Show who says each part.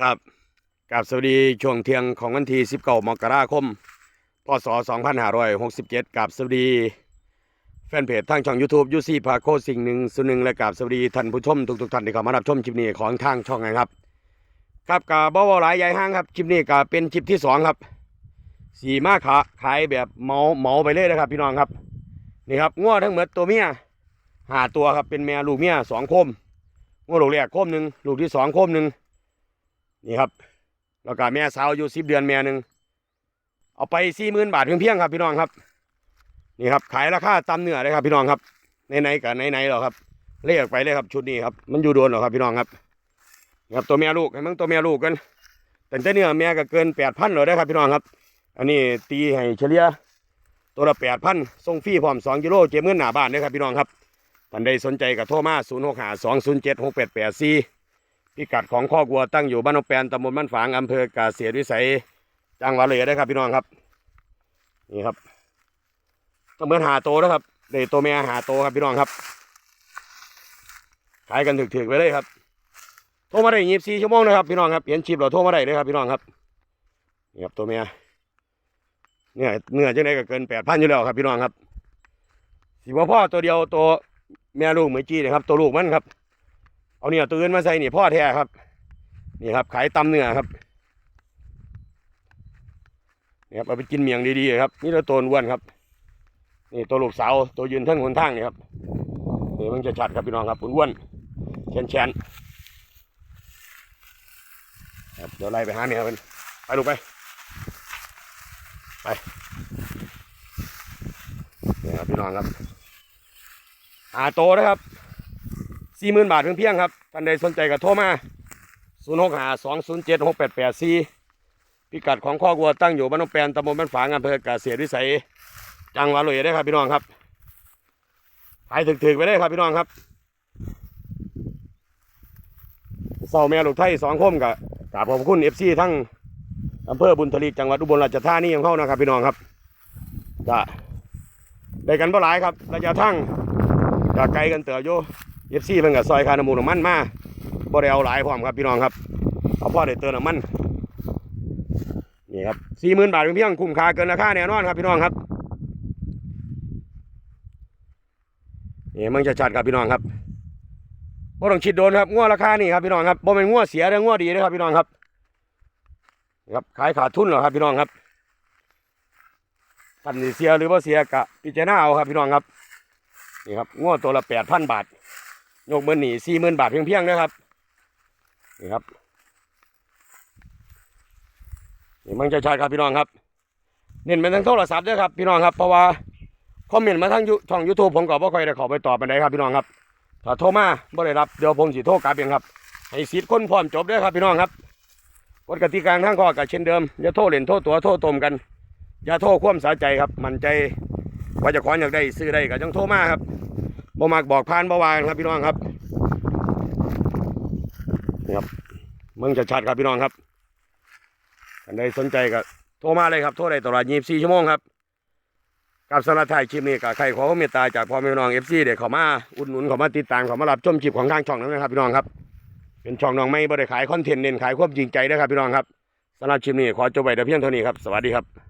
Speaker 1: ครับกับสวัสดีช่วงเที่ยงของวันที่19มกราคม พศ 2567กับสวัสดีแฟนเพจทางช่อง YouTube ยูซี่พาโคสิ่งหนึ่งสุดหนึ่งและกับสวัสดีท่านผู้ชมทุกๆท่านที่เข้ามารับชมคลิปนี้ของทางช่องนะครับ ครับกับบ่าวหลายใหญ่ห้างครับคลิปนี้ก็เป็นคลิปที่สองครับสีมาขาขายแบบเมาเมาไปเลยนะครับ พี่น้องครับนี่ครับง้อทั้งหมดตัวเมียหาตัวครับเป็นแม่ลูกเมียสองโคมง้อลูกแรกโคมหนึ่งลูกที่สองโคมหนึ่ง นี่ครับ แล้วก็แม่สาวอยู่สิบเดือนแม่หนึ่งเอาไปสี่หมื่นบาทเพียงๆครับ พี่น้องครับ นี่ครับ ขายราคาตามเนื้อเลยครับ พี่น้องครับไหนๆกับไหนๆหรอครับเรียกไปเลยครับ ชุดนี้ครับมันอยู่โดนหรอครับ พี่น้องครับนี่ครับตัวแม่ลูกให้มึงตัวแม่ลูกกันแต่เนื้อแม่ก็เกินแปดพันเลยนะครับ พี่น้องครับ อันนี้ตีให้เฉลี่ยตัวละแปดพันส่งฟรีพร้อมสองกิโลเจ็บเงินหน้าบ้านเลยครับพี่น้องครับท่านใดสนใจกับโทรมาศูนย์หกห้าสองศูนย์เจ็ดหกแปดแปดสี่ พิกัดของข้อวัวตั้งอยู่บ้านนกแปนตำบลบ้านฝางอำเภอกเกษตรวิสัยจังหวัดเลยได้ครับพี่น้องครับ นี่ครับก็เหมือนหาโตนะครับเด็ตัวเมียหาโตครับพี่น้องครับ ขายกันถึกๆไปเลยครับโทรมาได้ยี่สิบสี่ชั่วโมงนะครับพี่น้องครับเห็นชิปเราโทรมาได้เลยครับพี่น้องครับนี่ครับตัวเมียเนี่ยเนื้อจังไดก็เกินแปดพันอยู่แล้วครับพี่น้องครับสิว่าพ่อตัวเดียวตัวแม่ลูกเหมือนจีนะครับ ตัวลูกมันครับ เอาเนี่ยตื่นมาใส่นี่พ่อแท้ครับ นี่ครับ ขายตำเนื้อครับนี่ครับเอาไปกินเมียงดีๆครับ นี่เราตัวอ้วนครับ นี่ตัวลูกสาวตัวยืนทั้งหนทางนี่ครับนี่มันจะชัดครับพี่น้องครับอ้วนๆแฉนๆครับเดี๋ยวไล่ไปหาเมียมันไปลูกไปไปนี่ครับพี่น้องครับหาโตนะครับ สี่หมื่นบาทเพียงๆครับท่านใดสนใจก็โทรมาศูนย์หกหาสองศูนย์เจ็ดหกแปดแปดสี่พิกัดของข้อกวัวตั้งอยู่บ้านนกแปนตำบลบ้านฝางอำเภอกเกษตรวิสัยจังหวัดเลยได้ครับพี่น้องครับขายถึกๆไปได้ครับพี่น้องครับเสาแม่ลูกไทยสองคมกับกราบขอบคุณเอฟซีทั้งอำเภอบุญทลีจังหวัดอุบลราชธานีของเขานะครับพี่น้องครับก็ได้กันบ่หลายครับระยะทางก็ไกลกันเติบอยู่ เอฟซีเพิ่นก็ซอยคาน้ำมูน้ำมันมาบ่ได้เอาหลายพร้อมครับพี่น้องครับ เอาพ่อได้เติมน้ำมันนี่ครับสี่หมื่นบาทเพียงคุ้มค่าเกินราคาแน่นอนครับพี่น้องครับนี่มันจะจัดครับพี่น้องครับบ่ต้องคิดโดนครับงัวราคานี่ครับพี่น้องครับบ่เป็นงัวเสียหรืองัวดีนะครับพี่น้องครับนี่ครับขายขาดทุนเหรอครับพี่น้องครับท่านเสียหรือว่าเสียกะพิจารณาเอาครับพี่น้องครับนี่ครับงัวตัวละแปดพันบาท ยกมือหนีสี่หมื่นบาทเพียงๆนะครับนี่ครับนี่มันจะชัดครับพี่น้องครับ เน้นไปทางโทรศัพท์ด้วยครับพี่น้องครับเพราะว่าคอมเมนต์มาทางยูช่องยูทูบผมก็บ่ค่อยได้ขอไปตอบไปไหนครับพี่น้องครับถ้าโทรมาบ่ได้รับเดี๋ยวผมสิโทรกลับเองครับให้สิทธิ์คนพร้อมจบด้วยครับพี่น้องครับกฎกติกาทางข้อกับเช่นเดิมอย่าโทรเล่นโทรตัวโทรตมกัน อย่าโทรความสาใจครับ มันใจว่าจะขออยากได้ซื้อได้ก็จังโทรมาครับ บ่มักบอกผ่านบ่วานครับพี่น้องครับนี่ครับเมืองชัดๆครับพี่น้องครับท่านใดสนใจก็โทรมาเลยครับ โทรได้ตลอด 24 ชั่วโมงครับ กับสำหรับถ่ายคลิปนี้ก็ใครขอความเมตตาจากพ่อแม่พี่น้อง FC เดี๋ยวเขามาอุดหนุนเขามาติดตามเขามารับชมคลิปของทางช่องนั้นนะครับพี่น้องครับ เป็นช่องน้องไม่บ่ได้ขายคอนเทนต์เน้นขายความจริงใจนะครับพี่น้องครับสำหรับคลิปนี้ขอจบไปแต่เพียงเท่านี้ครับ สวัสดีครับ